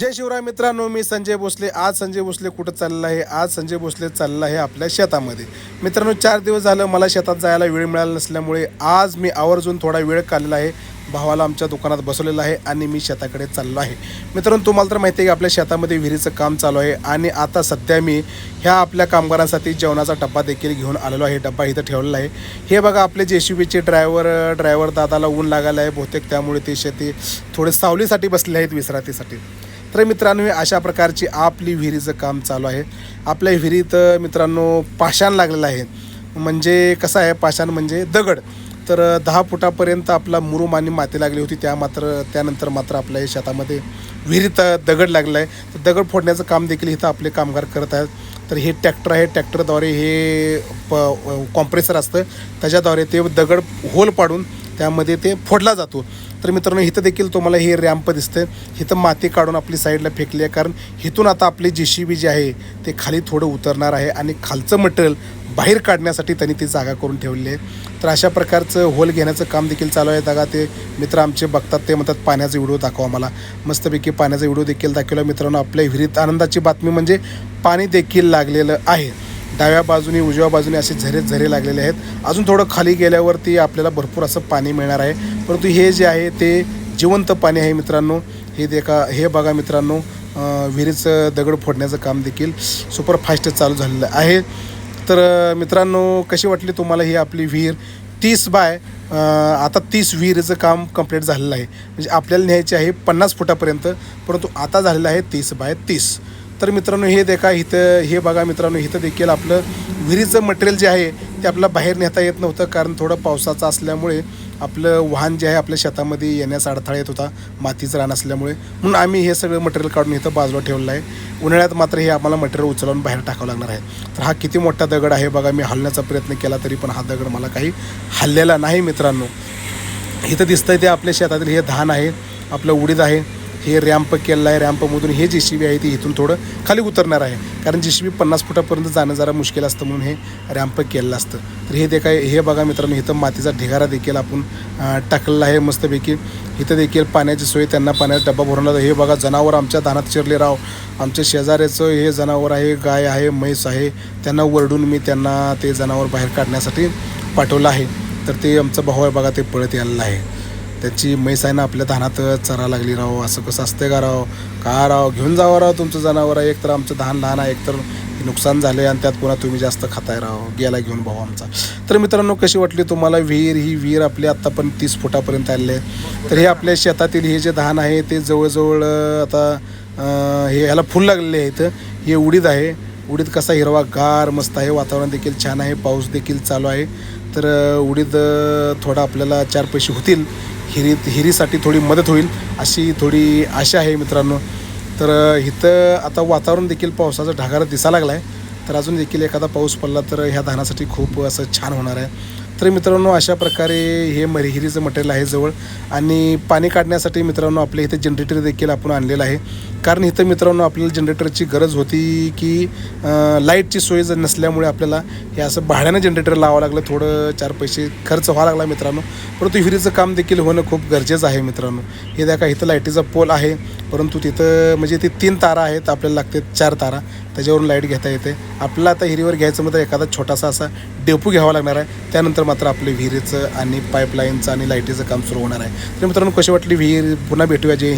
जय शिवराय मित्रांनो मी संजय भोसले. आज संजय भोसले कुठं चाललं आहे? आज संजय भोसले चाललं आहे आपल्या शेतामध्ये. मित्रांनो चार दिवस झालं मला शेतात जायला वेळ मिळाला नसल्यामुळे आज मी आवर्जून थोडा वेळ काढलेला आहे. भावाला आमच्या दुकानात बसवलेला आहे आणि मी शेताकडे चाललो आहे. मित्रांनो तुम्हाला तर माहिती आहे की आपल्या शेतामध्ये विहिरीचं काम चालू आहे आणि आता सध्या मी ह्या आपल्या कामगारांसाठी जेवणाचा डब्बा देखील घेऊन आलेलो आहे. डब्बा इथं ठेवलेला आहे. हे बघा आपले जे सी बीचे ड्रायव्हर ड्रायव्हर दादाला ऊन लागायला आहे. बहुतेक त्यामुळे ते शेती थोडे सावलीसाठी बसले आहेत विश्रांतीसाठी. तर मित्रांनो हे अशा प्रकारची आपली विहिरीचं काम चालू आहे. आपल्या विहिरीत मित्रांनो पाषाण लागलेलं आहे. म्हणजे कसं आहे पाषाण म्हणजे दगड. तर दहा फुटापर्यंत आपला मुरुम आणि माती लागली होती. त्या मात्र त्यानंतर मात्र आपल्या शेतामध्ये विहिरीत दगड लागलेला आहे. तर दगड फोडण्याचं काम देखील इथं आपले कामगार करत आहेत. तर हे ट्रॅक्टर आहे. ट्रॅक्टरद्वारे हे प कॉम्प्रेसर असतं. त्याच्याद्वारे ते दगड होल पाडून त्यामध्ये ते फोडला जातो. तर मित्रांनो इथं देखील तुम्हाला हे रॅम्प दिसतं इथं माती काढून आपली साईडला फेकली आहे कारण इथून आता आपली जे सी बी जी आहे ते खाली थोडं उतरणार आहे आणि खालचं मटेरियल बाहेर काढण्यासाठी त्यांनी ती जागा करून ठेवली आहे. तर अशा प्रकारचं होल घेण्याचं काम देखील चालू आहे. जागा ते मित्र आमचे बघतात ते म्हणतात पाण्याचा व्हिडिओ दाखवा मला. मस्तपैकी पाण्याचा व्हिडिओ देखील दाखवला. मित्रांनो आपल्या विहिरीत आनंदाची बातमी म्हणजे पाणी देखील लागलेलं आहे. डाव्या बाजूने उजव्या बाजूने असे झरे झरे लागलेले आहेत. अजून थोडं खाली गेल्यावरती आपल्याला भरपूर असं पाणी मिळणार आहे. परंतु हे जे आहे ते जिवंत पाणी आहे मित्रांनो. हे देखा हे बघा मित्रांनो विहिरीचं दगड फोडण्याचं काम देखील सुपरफास्ट चालू झालेलं आहे. तर मित्रांनो कशी वाटली तुम्हाला ही आपली विहीर? तीस बाय आता तीस विहिरीचं काम कंप्लीट झालेलं आहे. म्हणजे आपल्याला न्यायची आहे पन्नास फुटापर्यंत परंतु आता झालेलं आहे तीस बाय तीस. तर मित्रांनो हे देखा इथं हे बघा मित्रांनो इथं देखील आपलं विहिरीचं मटेरियल जे आहे ते आपल्याला बाहेर नेता येत नव्हतं. कारण थोडं पावसाचं असल्यामुळे आपलं वाहन जे आहे आपल्या शेतामध्ये येण्यास अडथळा येत होता. मातीचं रान असल्यामुळे. म्हणून आम्ही हे सगळं मटेरियल काढून इथं बाजूला ठेवलं आहे. उन्हाळ्यात मात्र हे आम्हाला मटेरियल उचलून बाहेर टाकावं लागणार आहे. तर हा किती मोठा दगड आहे बघा मी हलण्याचा प्रयत्न केला तरी पण हा दगड मला काही हल्लेला नाही मित्रांनो. इथं दिसतंय ते आपल्या शेतातील हे धान आहे आपलं उडीद आहे. हे रॅम्प केलेलं आहे रॅम्पमधून हे जे सी बी आहे ते इथून थोडं खाली उतरणार आहे. कारण जे सी बी पन्नास फुटापर्यंत जाणं जरा मुश्किल असतं म्हणून हे रॅम्प केलेलं असतं. तर हे देखा हे बघा मित्रांनो इथं मातीचा ढिगारा देखील आपण टाकलेला आहे मस्तपैकी. इथं देखील पाण्याची सोय त्यांना पाण्याचा डब्बा भरून हे बघा जनावर आमच्या धानात शिरले राव. आमच्या शेजाऱ्याचं हे जनावर आहे गाय आहे म्हैस आहे. त्यांना वरडून मी त्यांना ते जनावर बाहेर काढण्यासाठी पाठवलं आहे. तर ते आमचं भाऊ आहे बघा ते पळत यायला आहे. त्याची म्हैस आहे ना आपल्या धानात चरा लागली राहो असं कसं असते का राव का राव घेऊन जावं राव तुमचं जनावर. आहे एक तर आमचं धान लहान आहे एक तर नुकसान आहे आणि त्यात पुन्हा तुम्ही जास्त खाताय राहो गेला घेऊन भाऊ आमचा. तर मित्रांनो कशी वाटली तुम्हाला विहीर? ही विहीर आपली आत्ता पण तीस फुटापर्यंत आलेली आहे. तर हे आपल्या शेतातील हे जे धान आहे ते जवळजवळ आता हे ह्याला फुल लागलेले आहेत. हे उडीद आहे. उडीद कसा हिरवा गार मस्त आहे वातावरण देखील छान आहे पाऊस देखील चालू आहे. तर उडीद थोडा आपल्याला चार पैसे होतील. हिरीत हिरीसाठी थोडी मदत होईल अशी थोडी आशा आहे मित्रांनो. तर इथं आता वातावरण देखील पावसाचा ढगारा दिसा लागला आहे तर अजून देखील एखादा पाऊस पडला तर ह्या धानासाठी खूप असं छान होणार आहे. तर मित्रांनो अशा प्रकारे हे मरिहिरीचं मटेरियल आहे जवळ. आणि पाणी काढण्यासाठी मित्रांनो आपल्या इथे जनरेटर देखील आपण आणलेलं आहे. कारण इथं मित्रांनो आपल्याला जनरेटरची गरज होती की लाईटची सोय जर नसल्यामुळे आपल्याला हे असं भाड्यानं जनरेटर लावावं लागलं. थोडं चार पैसे खर्च व्हावा लागला मित्रांनो. परंतु विहिरीचं काम देखील होणं खूप गरजेचं आहे मित्रांनो. हे द्या का इथं लाईटीचा पोल आहे. परंतु तिथं म्हणजे ते तीन तारा आहेत आपल्याला लागते चार तारा. त्याच्यावरून लाइट घेता येते. आपल्याला आता हिरीवर घ्यायचं म्हणजे एखादा छोटासा असा डेपू घ्यावा लागणार आहे. त्यानंतर मात्र आपले विहिरीचं आणि पाईपलाईनचं आणि लाईटीचं काम सुरू होणार आहे. तर मित्रांनो कशी वाटली विहीर? पुन्हा भेटूया. जे